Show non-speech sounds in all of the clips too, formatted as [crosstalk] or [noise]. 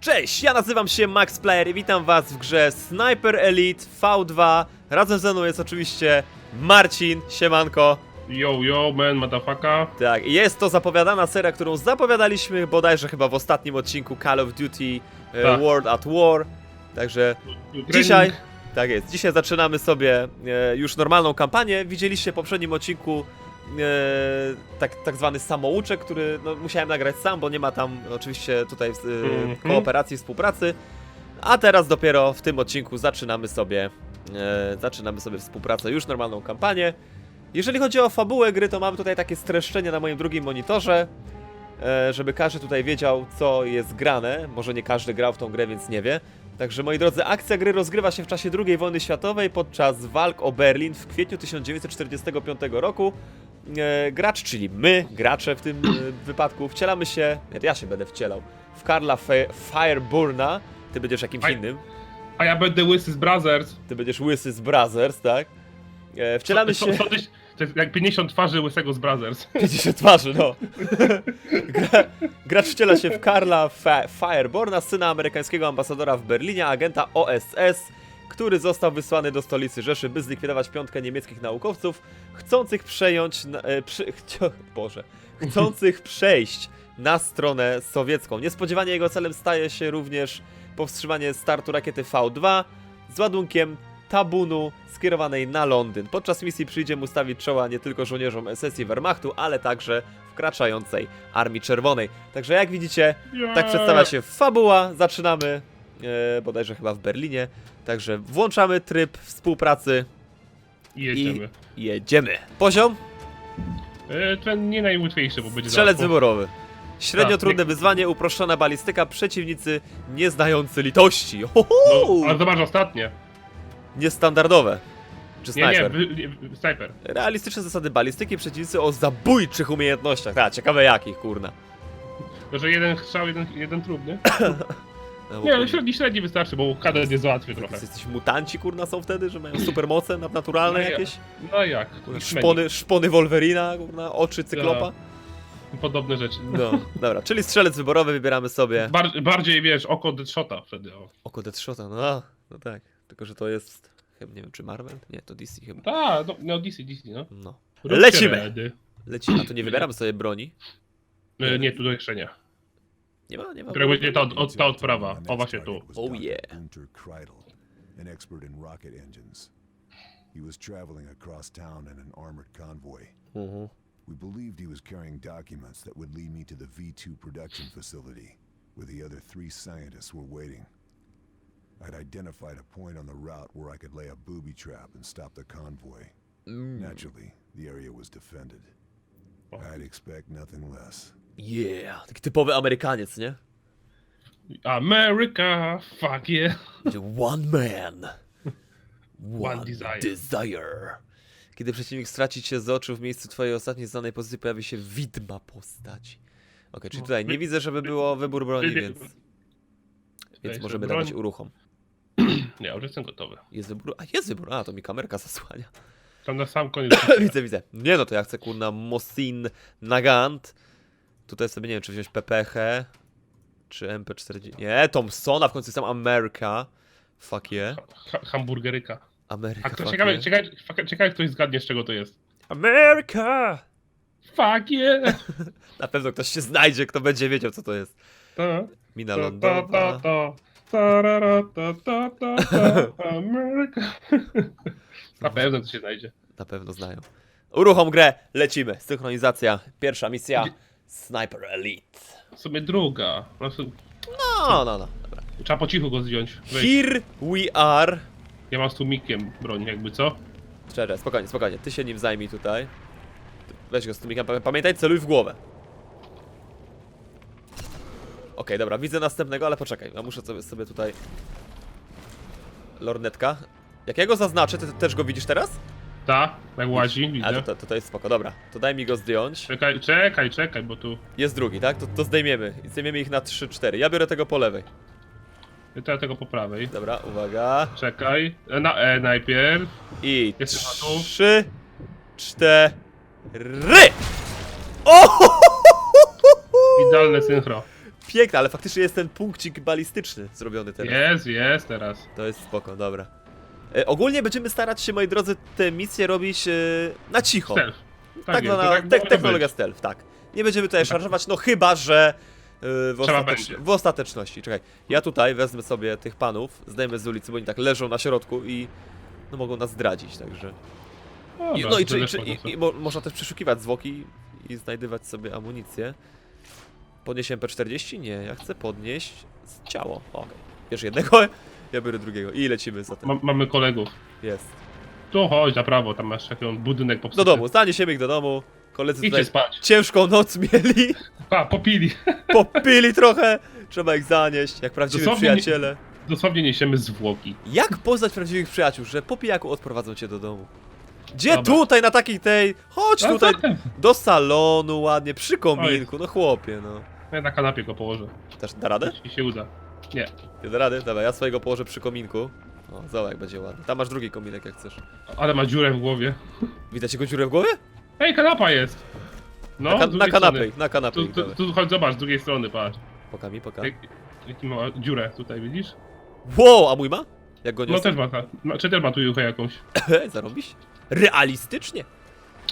Cześć, ja nazywam się Max Player i witam was w grze Sniper Elite V2. Razem ze mną jest oczywiście Marcin, siemanko. Yo, yo, man, motherfucker. Tak, jest to zapowiadana seria, którą zapowiadaliśmy bodajże chyba w ostatnim odcinku Call of Duty e, Tak. World at War. Także dzisiaj, tak jest, dzisiaj zaczynamy sobie e, już normalną kampanię. Widzieliście w poprzednim odcinku tak, tak zwany samouczek, który no, musiałem nagrać sam, bo nie ma tam oczywiście tutaj e, Mhm. kooperacji, współpracy. A teraz dopiero w tym odcinku zaczynamy sobie e, zaczynamy sobie współpracę, już normalną kampanię. Jeżeli chodzi o fabułę gry, to mam tutaj takie streszczenie na moim drugim monitorze, e, żeby każdy tutaj wiedział, co jest grane. Może nie każdy grał w tą grę, więc nie wie. Także moi drodzy, akcja gry rozgrywa się w czasie II wojny światowej podczas walk o Berlin w kwietniu 1945 roku. E, gracz, czyli my, gracze w tym e, wypadku, wcielamy się, ja się będę wcielał, w Karla Fe Fireburna, ty będziesz jakimś Aj. innym, A ja będę łysy z Brothers. ty będziesz łysy z Brothers, tak? E, wcielamy się... To, to, tyś- to jest jak 50 twarzy łysego z Brothers. 50 [laughs] twarzy, no. Gra, gracz wciela się w Karla Fa Fireborna, syna amerykańskiego ambasadora w Berlinie, agenta OSS, który został wysłany do stolicy Rzeszy, by zlikwidować piątkę niemieckich naukowców, chcących przejąć... Na, e, przy, [laughs] chcio, Boże. Chcących [laughs] przejść na stronę sowiecką. Niespodziewanie jego celem staje się również powstrzymanie startu rakiety V2 z ładunkiem tabunu skierowanej na Londyn. Podczas misji przyjdzie mu stawić czoła nie tylko żołnierzom SS i Wehrmachtu, ale także wkraczającej Armii Czerwonej. Także jak widzicie, tak przedstawia się fabuła. Zaczynamy e, bodajże chyba w Berlinie. Także włączamy tryb współpracy I jedziemy. i jedziemy. Poziom? E, to nie najłatwiejsze, bo będzie Strzelec łatwo. wyborowy. Średnio Tak, trudne nie- wyzwanie, uproszczona balistyka, przeciwnicy nieznający litości. Ho, ho! No, ale zobacz ostatnie. Niestandardowe. Czy Nie, nie, snajper? wy, nie, wy- snajper. Realistyczne zasady balistyki, przeciwnicy o zabójczych umiejętnościach. A, ciekawe jakich, kurna. To, że jeden strzał, jeden, jeden trup, [coughs] nie? No, bo Nie, ale kurna, średni, średni wystarczy, bo kadet jest załatwy trochę. Jesteś mutanci, kurna, są wtedy, że mają supermoce nadnaturalne No ja- jakieś? No jak? Kurna, szpony, szpony Wolverina, kurna, oczy cyklopa? Podobne rzeczy. No, dobra, czyli strzelec wyborowy wybieramy sobie. Bar bardziej, wiesz, oko Deadshota wtedy. O. Oko Deadshota, no, no tak. Tylko, że to jest, chyba nie wiem, czy Marvel? Nie, to DC chyba. Tak, no, no DC, DC, no. No. Lecimy! Lecimy, a tu nie wybieramy sobie broni. E, Nie, tu do jeszcze nie. Nie ma, nie ma. Która będzie ta, od, ta odprawa. O, właśnie tu. Oh, yeah. An expert in rocket engines. He was traveling across town in an armored convoy. Mhm. We believed he was carrying documents that would lead me to the V2 production facility, where the other three scientists were waiting. I'd identified a point on the route where I could lay a booby trap and stop the convoy. Mm. Naturally, the area was defended. I'd expect nothing less. Yeah, taki typowy Amerykaniec, nie? America, fuck yeah. One man. One desire. desire. Kiedy przeciwnik straci cię z oczu w miejscu twojej ostatniej znanej pozycji pojawi się widma postaci. Okej, czyli No, tutaj nie wy- widzę, żeby było wybór broni, wy- więc, więc możemy broń. dawać uruchom. [clears throat] Nie, już jestem gotowy. Jest wybór? A, jest wybór. A, to mi kamerka zasłania. Tam na sam koniec. [laughs] widzę, widzę. Nie no, to ja chcę kurna Mosin Nagant. Tutaj sobie nie wiem, czy wziąć PPH, czy MP40. Nie, Thompsona, w końcu jestem Ameryka. Fuck yeah. ha hamburgeryka. Ameryka, A kto fuck ciekawe, yeah. ciekawe, ciekawe, ktoś zgadnie z czego to jest. Ameryka! Fuck yeah! [laughs] Na pewno ktoś się znajdzie, kto będzie wiedział, co to jest. Ta, Mina. Tarara, ta, ta, ta, ta, [laughs] Ameryka. [laughs] Na pewno to się znajdzie. Na pewno znają. Uruchom grę, lecimy. Synchronizacja, pierwsza misja. Sniper Elite. W sumie druga. Po prostu No, no, no. Dobra. Trzeba po cichu go zdjąć. Weź. Here we are. Ja mam z tłumikiem broń, jakby co? Szczerze, spokojnie, spokojnie. Ty się nim zajmij tutaj. Weź go z tłumikiem. Pamię- Pamiętaj, celuj w głowę. Okej, dobra, widzę następnego, ale poczekaj. Ja muszę sobie, sobie tutaj... Lornetka. Jak ja go zaznaczę, ty też go widzisz teraz? Ta, jak łazi, A, widzę. to, to, to jest spoko, dobra. To daj mi go zdjąć. Czekaj, czekaj, czekaj, bo tu... Jest drugi, tak? To, to zdejmiemy. I zdejmiemy ich na 3-4. Ja biorę tego po lewej. Ja tego po prawej. Dobra, uwaga. Czekaj. E, Na E najpierw. I Jest chyba tu. trzy, cztery. O! [laughs] Idealne synchro. Piękne, ale faktycznie jest ten punkcik balistyczny zrobiony teraz. Jest, jest teraz. To jest spoko, dobra. E, ogólnie będziemy starać się, moi drodzy, te misje robić e, na cicho. Stealth. Tak, Tak, jest, no, na, tak te, technologia być. stealth, tak. Nie będziemy tutaj szarżować, no chyba, że e, w, ostatecz... w ostateczności. Czekaj, ja tutaj wezmę sobie tych panów, zdejmę z ulicy, bo oni tak leżą na środku i no mogą nas zdradzić, także... I, no i, czy, czy, i, i mo, można też przeszukiwać zwłoki i znajdywać sobie amunicję. Podnieść MP40? Nie, ja chcę podnieść ciało. Okej. Bierz jednego, ja biorę drugiego i lecimy za tym. Ma, mamy kolegów. Jest. Tu chodź na prawo, tam masz taki budynek popsuty. Do domu, zaniesiemy ich do domu. Koledzy Idźcie tutaj spać. ciężką noc mieli, [laughs] Pa, popili. [laughs] popili trochę. Trzeba ich zanieść, jak prawdziwi Dosłownie nie- przyjaciele. Dosłownie niesiemy zwłoki. Jak poznać prawdziwych przyjaciół, że po pijaku odprowadzą cię do domu? Gdzie Dobra. tutaj, na takiej tej? Chodź No, tutaj, co ty? do salonu ładnie, przy kominku, no chłopie, no. Ja na kanapie go położę. Też da radę? Jeśli się uda. Nie. Nie da rady? Dobra, ja swojego położę przy kominku. O, zobacz jak będzie ładnie. Tam masz drugi kominek jak chcesz. Ale ma dziurę w głowie. Widać jego dziurę w głowie? Ej, kanapa jest! No, na, z ka- drugiej na kanapę, strony. ich, na kanapę Tu, tu, dawaj. tu chodź zobacz, z drugiej strony, patrz. Poka mi, poka. Jak, jaki ma dziurę tutaj, widzisz? Wow, a mój ma? Jak go No niosę? też ma, ta- no, czy też ma tu juchę jakąś. Zarobisz? Realistycznie?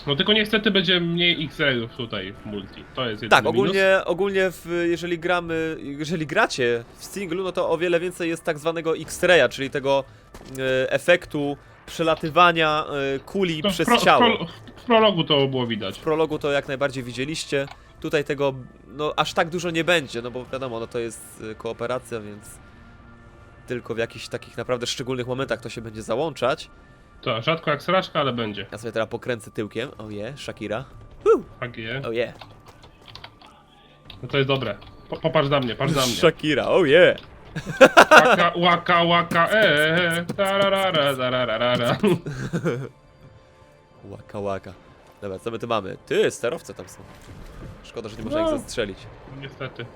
No tylko niestety będzie mniej X-rayów tutaj w multi. To jest jedyny Tak, minus. ogólnie, ogólnie w, jeżeli gramy, jeżeli gracie w singlu, no to o wiele więcej jest tak zwanego X-raya, czyli tego e, efektu przelatywania e, kuli To w przez pro- ciało. W, pro, w prologu to było widać. W prologu to jak najbardziej widzieliście. Tutaj tego, no aż tak dużo nie będzie, no bo wiadomo, no to jest y, kooperacja, więc tylko w jakichś takich naprawdę szczególnych momentach to się będzie załączać. To rzadko jak sraczka, ale będzie. Ja sobie teraz pokręcę tyłkiem. O je, Shakira. Tak jest. O je. No to jest dobre. Po, popatrz na mnie, patrz na mnie. Shakira, o je. Łaka, łaka, łaka, eee, tararara, tararara. [laughs] Łaka, łaka. Dobra, co my tu mamy? Ty, sterowce tam są. Szkoda, że nie można No. ich zastrzelić. Niestety.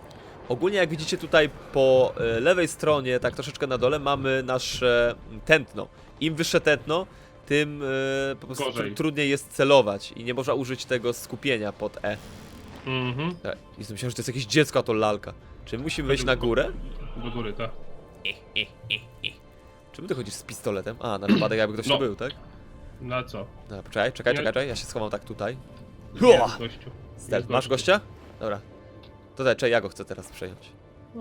Ogólnie jak widzicie tutaj po e, lewej stronie, tak troszeczkę na dole, mamy nasze tętno. Im wyższe tętno, tym e, po prostu Gorzej. tr trudniej jest celować i nie można użyć tego skupienia pod E. Mhm. Tak, I myślałem, że to jest jakieś dziecko, a to lalka. Czy my musimy wejść na górę? Do góry, tak. Czy my ty chodzisz z pistoletem? A, na wypadek jakby ktoś No. tu był, tak? Na co? No, czekaj, czekaj, Nie. czekaj, czekaj, ja się schowam tak tutaj. Hua! gościu. Stealth. Jest Masz gościa? Dobra. To daj, czekaj, ja go chcę teraz przejąć.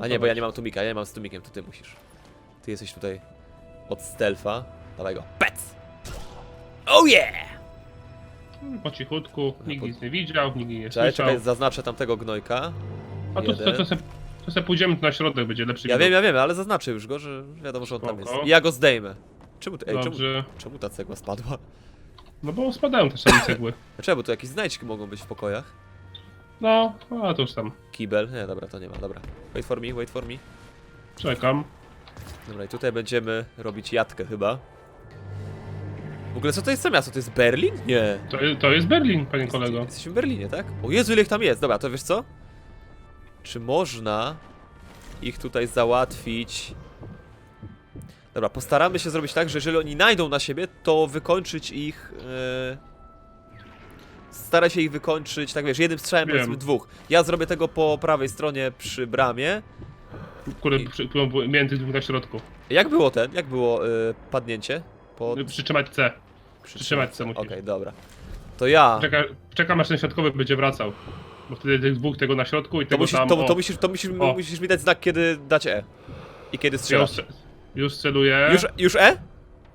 A nie, bo ja nie mam tumika, ja nie mam z tumikiem, to ty musisz. Ty jesteś tutaj od stealtha. Dawaj go. Pec! Oh yeah! Po cichutku, nikt nic nie widział, nikt nie Czekaj, słyszał. czekaj, zaznaczę tamtego gnojka. A tu to, to, se, to se pójdziemy na środek, będzie lepszy Ja widok. wiem, ja wiem, ale zaznaczę już go, że wiadomo, że on tam jest. Spoko. I ja go zdejmę. Czemu, ty- ej, czemu, Dobrze. czemu ta cegła spadła? No bo spadają też same cegły. [laughs] Dlaczego? Bo tu jakieś znajdźki mogą być w pokojach. No, a to już tam. Kibel. Nie, dobra, to nie ma, dobra. Wait for me, wait for me. Czekam. Dobra, i tutaj będziemy robić jatkę chyba. Ogóle co to jest za miasto? To jest Berlin? Nie. To, jest- to jest Berlin, panie kolego. Jesteśmy w Berlinie, tak? O Jezu, ile ich tam jest. Dobra, to wiesz co? Czy można ich tutaj załatwić? Dobra, postaramy się zrobić tak, że jeżeli oni najdą na siebie, to wykończyć ich... Yy... Staraj się ich wykończyć, tak wiesz, jednym strzałem Wiem. powiedzmy dwóch. Ja zrobię tego po prawej stronie przy bramie. Który przy, który był między dwóch na środku. Jak było ten? Jak było yy, padnięcie? Po... Przytrzymać C. Przytrzymać C Okej, musisz. dobra. To ja... Czeka, czekam aż ten środkowy będzie wracał. Bo wtedy tych dwóch tego na środku i To tego musisz, tam... to, o, to, musisz, to musisz, O. musisz mi dać znak, kiedy dać E. I kiedy już, strzelasz. ce- już celuję. Już, już E?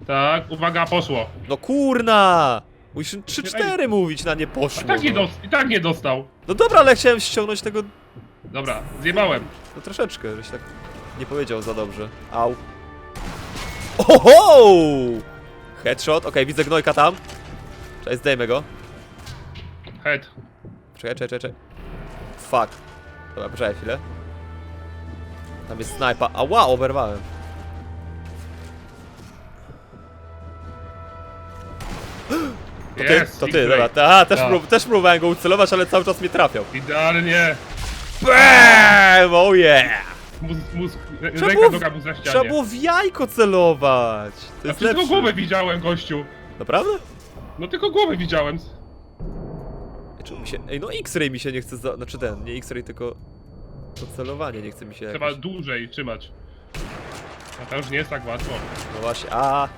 Tak, uwaga, poszło. No kurna! Musisz 3-4 mówić na nie I poszło. tak, nie no. I tak nie dostał. no dobra, ale chciałem ściągnąć tego Dobra, zjebałem. no troszeczkę, żeś tak nie powiedział za dobrze. Au. Oho! Headshot, okej, widzę gnojka tam. Cześć, zdejmę go. Head. Czekaj, czekaj, czekaj. Fuck. Dobra, poczekaj chwilę. Tam jest snajpa. Ała, oberwałem. To ty, Jest, to ty, dobra. Ta, też, Tak. prób, też próbowałem go ucelować, ale cały czas mnie trafiał. Idealnie. BAM! Oh yeah! Mózg, mózg, Trzeba ręka było, noga mu za ścianie. trzeba było w jajko celować. To A jest tylko lepsze. głowę widziałem, gościu. Naprawdę? No tylko głowę widziałem. Ej, Czemu mi się... Ej, no X-ray mi się nie chce za... Znaczy ten, nie X-ray, tylko... To celowanie, nie chce mi się Trzeba jakoś... dłużej trzymać. A to już nie jest tak łatwo. No właśnie, a.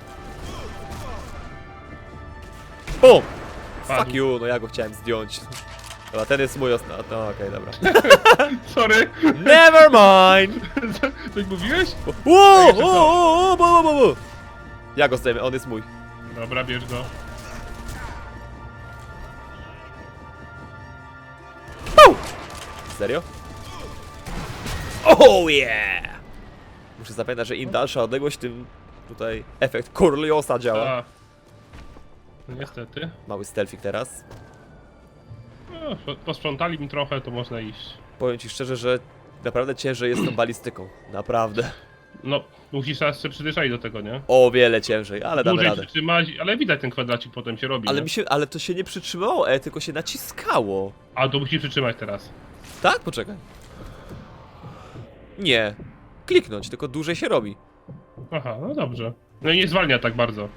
Bum! Fuck Padł. you, no ja go chciałem zdjąć. Dobra, ten jest mój osna... No okej, dobra. [laughs] Sorry! Never mind! [laughs] Coś mówiłeś? O, o, bo, bo, bo. Ja go zdejmę, on jest mój. Dobra, bierz go. Serio? Oh yeah! Muszę zapamiętać, że im dalsza odległość, tym tutaj efekt Corleosa działa. A. No niestety. Mały stealthik teraz. No, po- posprzątali mi trochę, to można iść. Powiem ci szczerze, że naprawdę ciężej jest tą balistyką. Naprawdę. No, musisz teraz się przyzwyczaić do tego, nie? O wiele ciężej, ale damy Dłużej radę. przytrzymać, ale widać ten kwadracik potem się robi. Ale nie? mi się, ale to się nie przytrzymało, e, tylko się naciskało. A to musisz przytrzymać teraz. Tak? Poczekaj. Nie. Kliknąć, tylko dłużej się robi. Aha, no dobrze. No i nie zwalnia tak bardzo.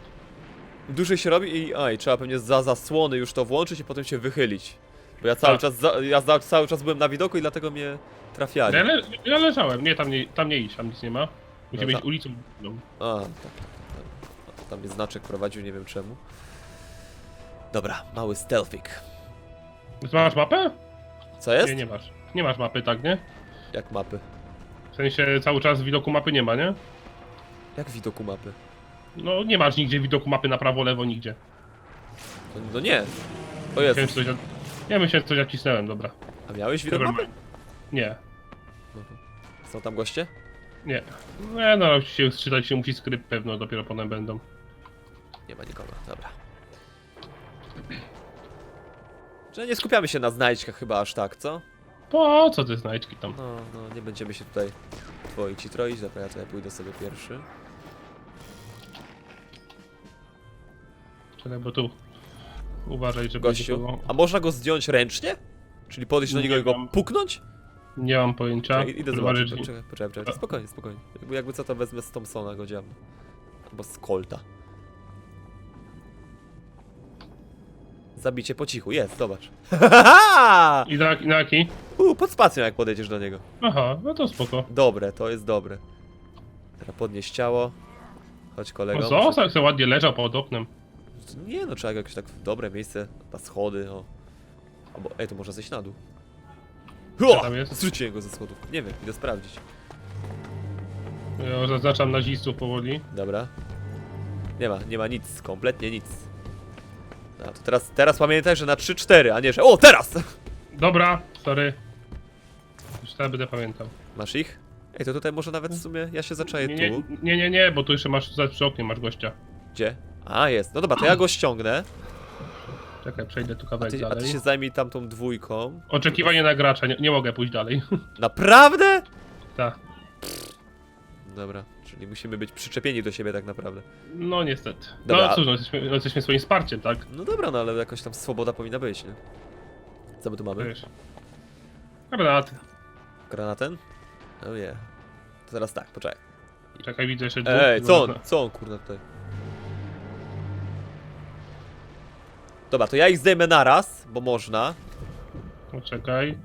Dłużej się robi i aj, trzeba pewnie za zasłony już to włączyć i potem się wychylić. Bo ja cały Tak. czas za, ja za, cały czas byłem na widoku i dlatego mnie trafiali. Ja, le, ja leżałem. Nie, tam nie, tam nie iść, tam nic nie ma. Musimy No iść to- ulicą. No. A, tak. tak. Tam mnie znaczek prowadził, nie wiem czemu. Dobra, mały stealthik. Masz mapę? Co jest? Nie, nie masz. Nie masz mapy, tak, nie? Jak mapy? W sensie cały czas widoku mapy nie ma, nie? Jak widoku mapy? No nie masz nigdzie widoku mapy na prawo, lewo, nigdzie. No, no nie. O jest. coś, ja myślałem, że coś nacisnąłem, dobra. A miałeś widok mapy? Nie, Są tam goście? nie. Nie no, się czytać się musi skrypt pewno, dopiero potem będą. Nie ma nikogo, dobra. Że nie skupiamy się na znajdźkach chyba aż tak, co? Po co te znajdźki tam? No, no, nie będziemy się tutaj twoić i troić, dobra, ja tutaj pójdę sobie pierwszy. Czekaj, bo tu uważaj, żeby Gościu. nikogo- A można go zdjąć ręcznie? Czyli podejść do Nie niego i go mam. puknąć? Nie mam pojęcia. Czekaj, idę zobaczyć. że- Poczekaj, poczekaj, poczekaj. Spokojnie, spokojnie. Jakby, jakby co to wezmę z Thompsona go dziam. Albo z Colta. Zabicie po cichu, jest, zobacz. [laughs] I na, i na jaki? U, pod spacją jak podejdziesz do niego. Aha, no to spoko. Dobre, to jest dobre. Teraz podnieść ciało. Chodź kolego. No co, muszę- sobie ładnie leżał pod oknem. Nie no, trzeba jakieś tak w dobre miejsce, na schody, o. Albo, ej, to można zejść na dół. Co tam jest? Zrzuciłem go ze schodów. Nie wiem, idę sprawdzić. Ja zaznaczam nazistów powoli. Dobra. Nie ma, nie ma nic, kompletnie nic. A to teraz, teraz pamiętaj, że na 3-4, a nie, że... O, teraz! Dobra, sorry. Już teraz będę pamiętał. Masz ich? Ej, to tutaj może nawet w sumie, ja się zaczaję Nie, nie, tu. nie, nie, nie, bo tu jeszcze masz za przy oknie masz gościa. Gdzie? A, jest. No dobra, to ja go ściągnę. Czekaj, przejdę tu A kawałek ty, a dalej. ty się zajmij tamtą dwójką. Oczekiwanie na gracza, nie, nie mogę pójść dalej. [laughs] Naprawdę? tak. Dobra, czyli musimy być przyczepieni do siebie tak naprawdę. No niestety. Dobra. No cóż, no, jesteśmy, no, jesteśmy swoim wsparciem, tak? No dobra, no ale jakoś tam swoboda powinna być, nie? Co my tu mamy? Wiesz. Granaty. Granaten? Oh yeah. To teraz tak, poczekaj. Czekaj, widzę jeszcze dwóch. Ej, co on? Co on kurna tutaj? Dobra, to ja ich zdejmę naraz, bo można. No, Czekaj.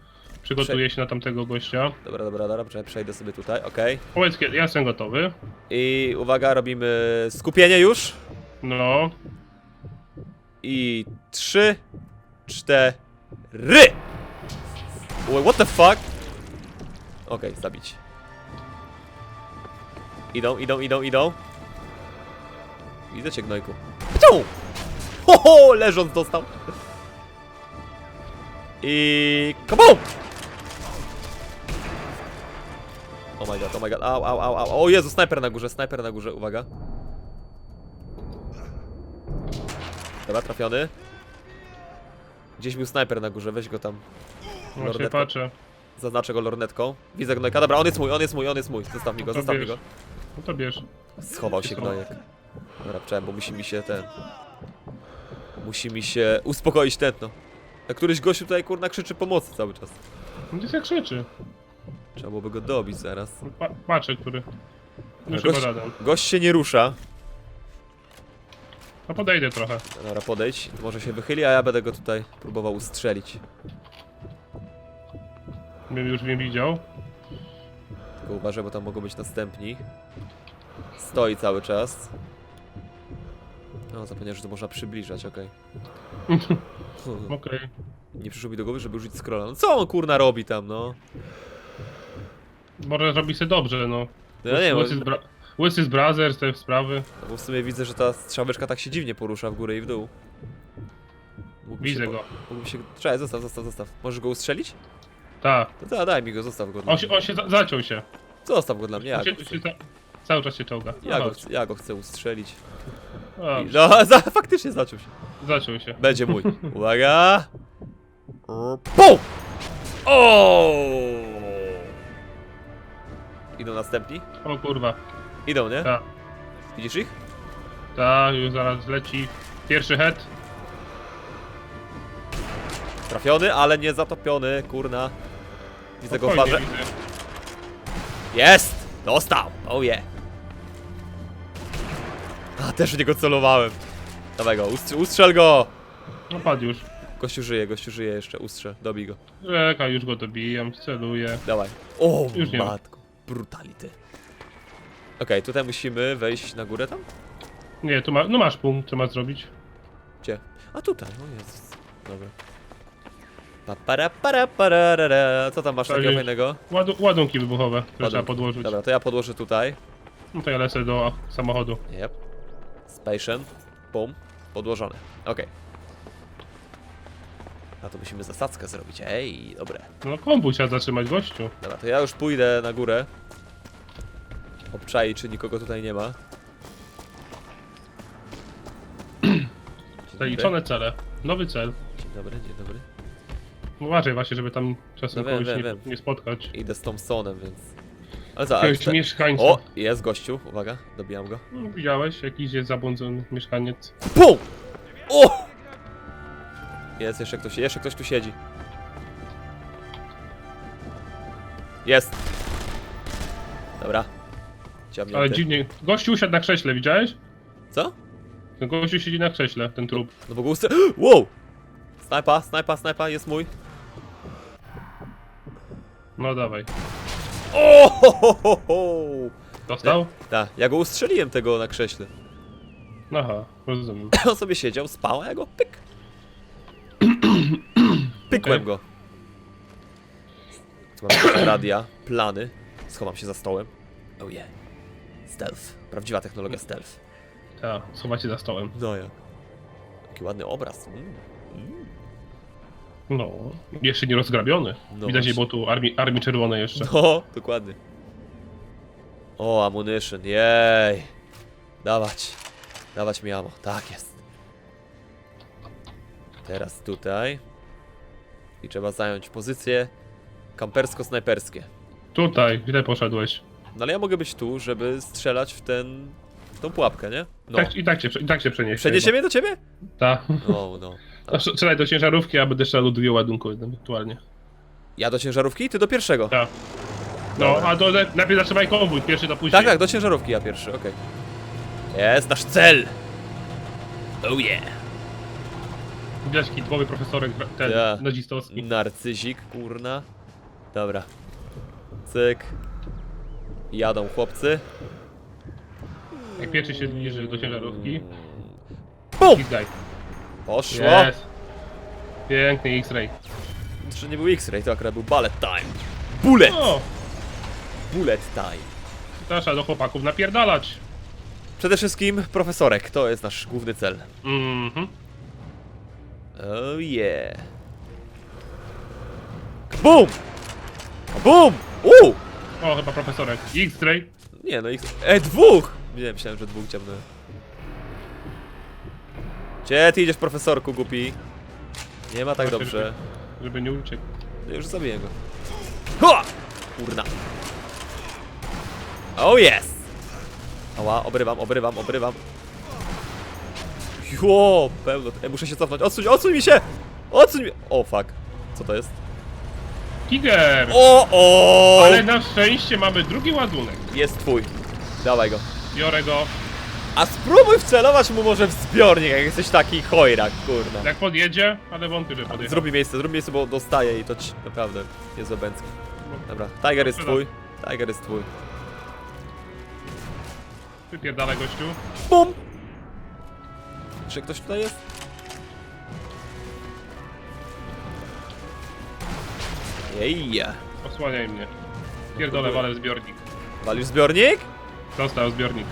Przygotuję się na tamtego gościa. Dobra, dobra, dobra, poczekaj, przejdę sobie tutaj, okej. Powiedz, kiedy ja jestem gotowy. I uwaga, robimy skupienie już. No. I trzy, cztery. Wait, what the fuck? Okej, zabić. Idą, idą, idą, idą. Widzę cię, gnojku. Pciu! [laughs] Ho, ho, leżąc dostał. I... Kabum! Oh my god, oh my god, au, au, au, au. O Jezu, snajper na górze, snajper na górze, uwaga. Dobra, trafiony. Gdzieś był snajper na górze, weź go tam. Właśnie Lornetką. patrzę. Zaznaczę go lornetką. Widzę gnojka, dobra, on jest mój, on jest mój, on jest mój. Zostaw mi go, To zostaw mi bierz. go. No to bierz. Schował się gnojek. Dobra, czekaj, bo musi mi się ten... Musi mi się uspokoić tętno. A któryś gościu tutaj kurna krzyczy pomocy cały czas. No jest jak krzyczy. Trzeba byłoby go dobić zaraz. Pa patrzę, który. Gość-. Gość się nie rusza. No podejdę trochę. Dobra, podejdź. Może się wychyli, a ja będę go tutaj próbował ustrzelić. Bym już mnie widział. Tylko uważaj, bo tam mogą być następni. Stoi cały czas. No, zapomniałem, że to można przybliżać, okej. [laughs] Okej. Nie przyszło mi do głowy, żeby użyć scrolla. No co on kurna robi tam, no? Może robi sobie dobrze, no. No ja nie wiem, Łysy z, bra- Łysy z Brothers, te sprawy. bo, bo w sumie widzę, że ta strzałeczka tak się dziwnie porusza w górę i w dół. Mógłby Widzę się, go. Mógłby się... Zostaw, zostaw, zostaw. Możesz go ustrzelić? Tak. To da, daj mi go, zostaw go dla On się, mnie. on się za- zaciął się. Zostaw go dla mnie, ja On go się, chcę, się za- cały czas się czołga. ja go, chcę, ja go chcę ustrzelić. No, [laughs] za, faktycznie zaczął się. Zaciął się. Będzie mój. [laughs] Uwaga! PUM! O! Idą następni? O kurwa. Idą, nie? Tak. Widzisz ich? Tak, już zaraz leci. Pierwszy head. Trafiony, ale nie zatopiony, kurna. Widzę go w Spokojnie, barze. widzę. Jest! Dostał! Oh yeah! Też w niego celowałem. Dawaj go, ustrz ustrzel go! No padł już. Gościu żyje, gościu żyje jeszcze, ustrzel, dobij go. Czekaj, już go dobijam, celuję. Dawaj. O, Już nie ma. matko. Brutality. Okej, tutaj musimy wejść na górę tam? Nie, tu ma, no masz punkt, co ma zrobić. Gdzie? A tutaj, o Jezus. Dobra. Pa, para, para, pararara. Co tam masz Tak takiego jest. fajnego? Ładu, ładunki wybuchowe, które trzeba Ładunki. podłożyć. Dobra, to ja podłożę tutaj. No to ja lecę do samochodu. Yep. Station. Bum. Podłożone. Okej. A to musimy zasadzkę zrobić. Ej, dobre. No kombu trzeba zatrzymać, gościu. Dobra, to ja już pójdę na górę. Obczai, czy nikogo tutaj nie ma. Zaliczone cele. Nowy cel. Dzień dobry, dzień dobry. Uważaj właśnie, żeby tam czasem No wiem, kogoś wiem, nie, wiem. nie spotkać. Idę z Thompsonem, więc... Jakiegoś te- mieszkańca. O, jest gościu, uwaga, dobijam go. No, widziałeś? Jakiś jest zabłądzony mieszkaniec. PUM! O! Jest, jeszcze ktoś, jeszcze ktoś tu siedzi. Jest. Dobra. Ciamnięty. Ale dziwnie. Gościu usiadł na krześle, widziałeś? Co? Ten gościu siedzi na krześle, ten trup. No bo go usty... Wow! Snajpa, snajpa, snajpa, jest mój. No dawaj. O! Ho, ho, ho, ho. Dostał? Tak, ja go ustrzeliłem tego na krześle. Aha, rozumiem. [laughs] On sobie siedział, spał, a ja go pyk. Pykłem Okej. go. Tu mam radia, plany. Schowam się za stołem. Oh yeah. Stealth. Prawdziwa technologia stealth. Tak, schowacie za stołem. No jak. Taki ładny obraz. Mm. Mm. No, jeszcze nie rozgrabiony. No Widać, właśnie. nie było tu armii, armii czerwonej jeszcze. No, dokładnie. O, ammunition, jej. Dawać. Dawać mi ammo. Tak jest. Teraz tutaj. I trzeba zająć pozycje kampersko-snajperskie. Tutaj, gdzie poszedłeś? No ale ja mogę być tu, żeby strzelać w ten... w tą pułapkę, nie? No. Tak, I tak cię, i tak cię przeniesie. Przeniesie mnie do ciebie? Tak. No, no. A Strzelaj do ciężarówki, a będę strzelał dwie ładunku ewentualnie. Ja do ciężarówki, ty do pierwszego. Tak. No, a to le- najpierw zatrzymaj konwój, pierwszy to później. Tak, tak, do ciężarówki ja pierwszy, okej. Jest nasz cel! Oh yeah! Widać taki typowy profesorek, ten, Ja. nazistowski. Narcyzik, kurna. Dobra. Cyk. Jadą chłopcy. Jak pierwszy się zbliży do ciężarówki. Bum! Pizgaj. Poszło! Jest. Piękny X-ray. Czy nie był X-ray, to akurat był bullet time. Bullet! O, Bullet time. trzeba do chłopaków napierdalać. Przede wszystkim profesorek, to jest nasz główny cel. Mhm. Oh yeah. Bum! Bum! Uuu! O, chyba profesorek. X-ray. Nie no, ich... E, dwóch! Nie, myślałem, że dwóch ciemne. Gdzie ty idziesz, profesorku, głupi? Nie ma tak Właśnie, dobrze. Żeby nie uciekł. No już zabiję go. Ha! Kurna. Oh yes! Ała, obrywam, obrywam, obrywam. Jo, pełno. Ej, muszę się cofnąć. Odsuń, odsuń mi się! Odsuń mi... O, fuck. Co to jest? Tiger! O, o! Ale na szczęście mamy drugi ładunek. Jest twój. Dawaj go. Biorę go. A spróbuj wcelować mu może w zbiornik, jak jesteś taki chojrak, kurna. Jak podjedzie, ale wątpię, że podjedzie. Zrób mi miejsce, zrób miejsce, bo dostaję i to ci naprawdę jest obecne. Dobra, Tiger jest twój. Tiger jest twój. Wypierdalaj gościu. BUM! Czy ktoś tutaj jest? Jej! Osłaniaj mnie. Pierdolę, walę w zbiornik. Walisz zbiornik? Dostał zbiornik.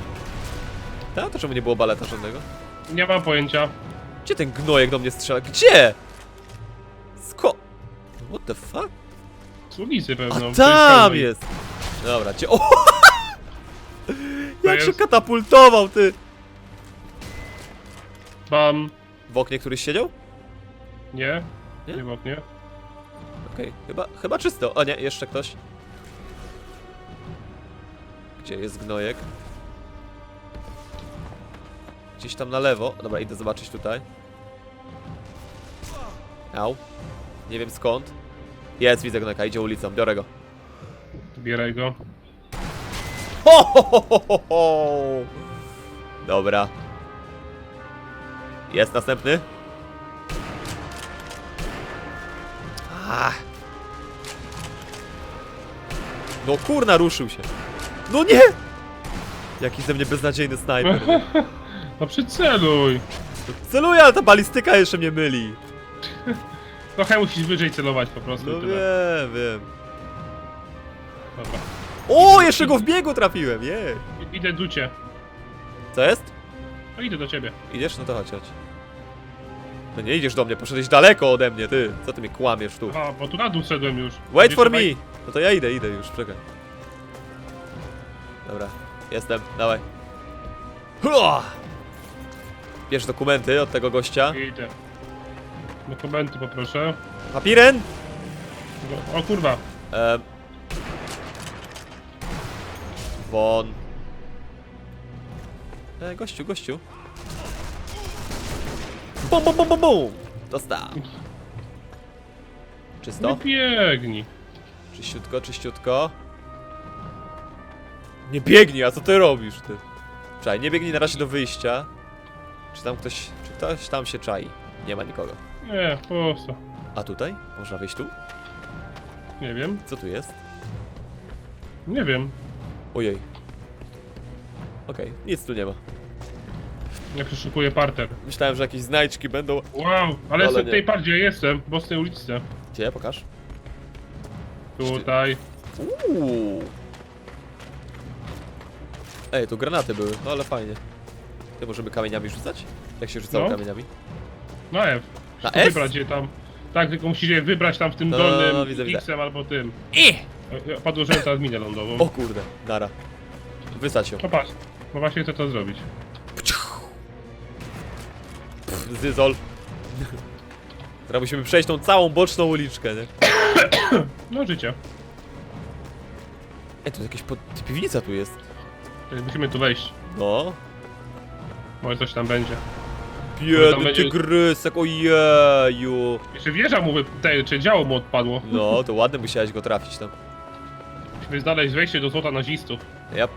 Tak, to czemu nie było baleta żadnego? Nie mam pojęcia. Gdzie ten gnojek do mnie strzela? Gdzie? Sko... What the fuck? Z ulicy A pewno. w tej tam pełnej. jest! Dobra, cię... [laughs] O! Jak się jest? katapultował, ty! Bam. W oknie któryś siedział? Nie? Nie? Nie w oknie. Okej, chyba, chyba czysto. O nie, jeszcze ktoś. Gdzie jest gnojek? Gdzieś tam na lewo. Dobra, idę zobaczyć tutaj. Au. Nie wiem skąd. Jest, widzę gnojka, idzie ulicą, biorę go. Bieraj go. Ho, ho, ho, ho, ho, ho. Dobra. Jest następny. Ach. No kurna, ruszył się. No nie! Jaki ze mnie beznadziejny snajper. [laughs] No przyceluj. Celuję, ale ta balistyka jeszcze mnie myli. [laughs] Trochę musisz wyżej celować po prostu. No i tyle. wiem, wiem. Dobra. O, jeszcze go w biegu trafiłem, jej. I- Idę do cię. Co jest? No idę do ciebie. Idziesz? No to chodź, chodź. No nie idziesz do mnie, poszedłeś daleko ode mnie, ty. Co ty mnie kłamiesz tu? A, bo tu na dół szedłem już. Wait Gdzie for me! No to ja idę, idę już, czekaj. Dobra, jestem, dawaj. Hua! Bierz dokumenty od tego gościa. Idę. Dokumenty poproszę. Papiren! O kurwa. Ehm. Won. E, gościu, gościu. Bum, bum, bum, bum, bum! Dostał. Nie Czysto? biegnij. Czyściutko, czyściutko. Nie biegnij, a co ty robisz, ty? Czaj, nie biegnij na razie do wyjścia. Czy tam ktoś, czy ktoś tam się czai? Nie ma nikogo. Nie, po co? A tutaj? Można wyjść tu? Nie wiem. Co tu jest? Nie wiem. Ojej. Okej, nic tu nie ma. Ja przeszukuję parter. Myślałem, że jakieś znajdźki będą. Wow, ale, jestem nie. w tej pardzie, jestem. W Bosnej uliczce. Gdzie? Pokaż. Tutaj. Uuu. Ej, tu granaty były, no ale fajnie. Ty możemy kamieniami rzucać? Jak się rzucało No. kamieniami? Na F. Na F? Wybrać je tam. Tak, tylko musisz je wybrać tam w tym No, dolnym widzę, widzę. X-em albo tym. I! Ja Podłożyłem teraz minę lądową. O kurde, nara. Wysać ją. No patrz. No właśnie chcę to zrobić. Pff, Zyzol. Teraz musimy przejść tą całą boczną uliczkę, nie? No życie. Ej, tu jakieś pod... piwnica tu jest. Musimy tu wejść. No. Może coś tam będzie. Biedny będzie- tygrysek, ojeju. Jeszcze wieża mu wy... Te, czy działo mu odpadło. No, to ładnie musiałeś go trafić tam. Musimy znaleźć wejście do złota nazistów. Yep.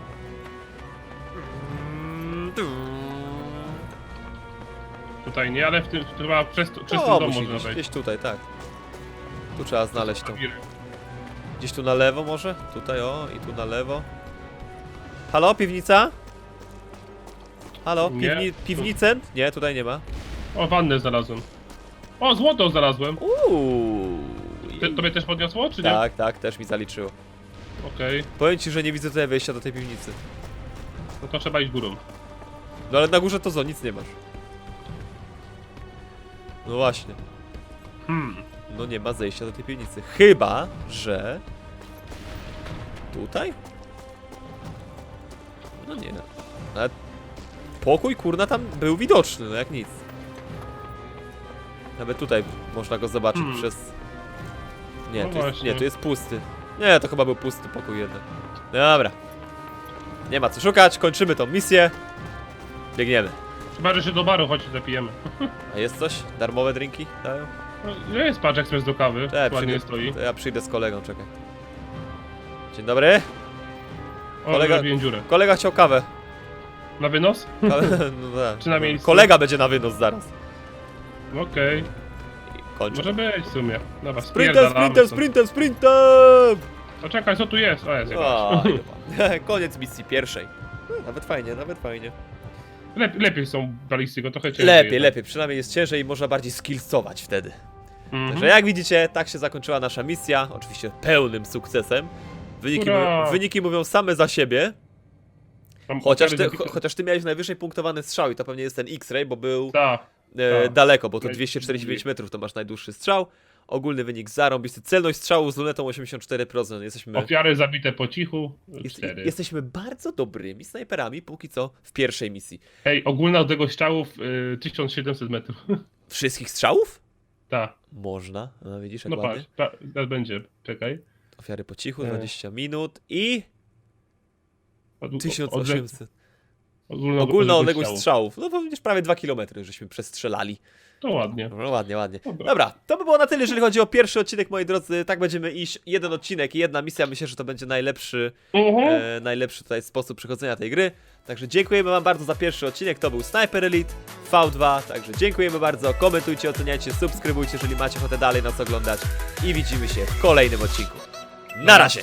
Tutaj nie, ale w tym chyba przez, przez O, ten dom musi można gdzieś, wejść. gdzieś tutaj, tak. Tu trzeba znaleźć tą. Gdzieś tu na lewo może? Tutaj o, i tu na lewo. Halo, piwnica? Halo, Nie. piwni piwnicę? Nie, tutaj nie ma. O, wannę znalazłem. O, złoto znalazłem. Uuu. Te, tobie też podniosło, czy nie? Tak, tak, też mi zaliczyło. Okej. Powiem ci, że nie widzę tutaj wejścia do tej piwnicy. No to trzeba iść górą. No ale na górze to co, nic nie masz. No właśnie. Hmm. No nie ma zejścia do tej piwnicy. Chyba, że... Tutaj? No nie. Ale pokój, kurna, tam był widoczny, no jak nic. Nawet tutaj można go zobaczyć Hmm. przez... Nie, No tu jest, właśnie. nie, tu jest pusty. Nie, to chyba był pusty pokój jednak. Dobra. Nie ma co szukać, kończymy tą misję. Biegniemy. Chyba, że się do baru chodź zapijemy. [laughs] A jest coś? Darmowe drinki dają? No, jest patrz ekspres do kawy. Tak, Ładnie stoi. to ja przyjdę z kolegą, czekaj. Dzień dobry. O, kolega- zrobiłem dziurę. Kolega chciał kawę. Na wynos? No [laughs] tak. Czy na miejscu? Kolega będzie na wynos zaraz. Okej. Kończę. Może być w sumie. Dobra, Sprintem, spierdalamy stąd. sprintem, sprintem! O czekaj, co tu jest? O, jest O, [laughs] jakaś. [laughs] Koniec misji pierwszej. No, Nawet fajnie, nawet fajnie. Lepiej, lepiej są balisty, go trochę ciężej. Lepiej, lepiej, przynajmniej jest ciężej i można bardziej skillsować wtedy. Mhm. Także jak widzicie, tak się zakończyła nasza misja, oczywiście pełnym sukcesem. Wyniki, mówią, wyniki mówią same za siebie, Tam chociaż ty, cho, chociaż ty miałeś najwyżej punktowany strzał i to pewnie jest ten X-ray, bo był Tak. e, tak. daleko, bo to Naj- 245 metrów to masz najdłuższy strzał. Ogólny wynik zarąbisty. Celność strzału z lunetą 84%. Jesteśmy, Ofiary zabite po cichu. jest, jesteśmy bardzo dobrymi snajperami póki co w pierwszej misji. Ej, ogólna odległość strzałów y, 1700 metrów. [laughs] Wszystkich strzałów? tak. Można, no widzisz jak No ładnie. patrz, pa, teraz będzie. Czekaj. Ofiary po cichu, E. 20 minut i Od, odle- 1800. Ogólna, Ogólna odległość strzałów. strzałów. No to widzisz prawie 2 km żeśmy przestrzelali. To ładnie. No ładnie, ładnie. Dobra. Dobra, to by było na tyle, jeżeli chodzi o pierwszy odcinek, moi drodzy. Tak będziemy iść. Jeden odcinek i jedna misja. Myślę, że to będzie najlepszy, Mhm. e, najlepszy tutaj sposób przechodzenia tej gry. Także dziękujemy wam bardzo za pierwszy odcinek. To był Sniper Elite V2. Także dziękujemy bardzo. Komentujcie, oceniajcie, subskrybujcie, jeżeli macie ochotę dalej nas oglądać. I widzimy się w kolejnym odcinku. Na razie!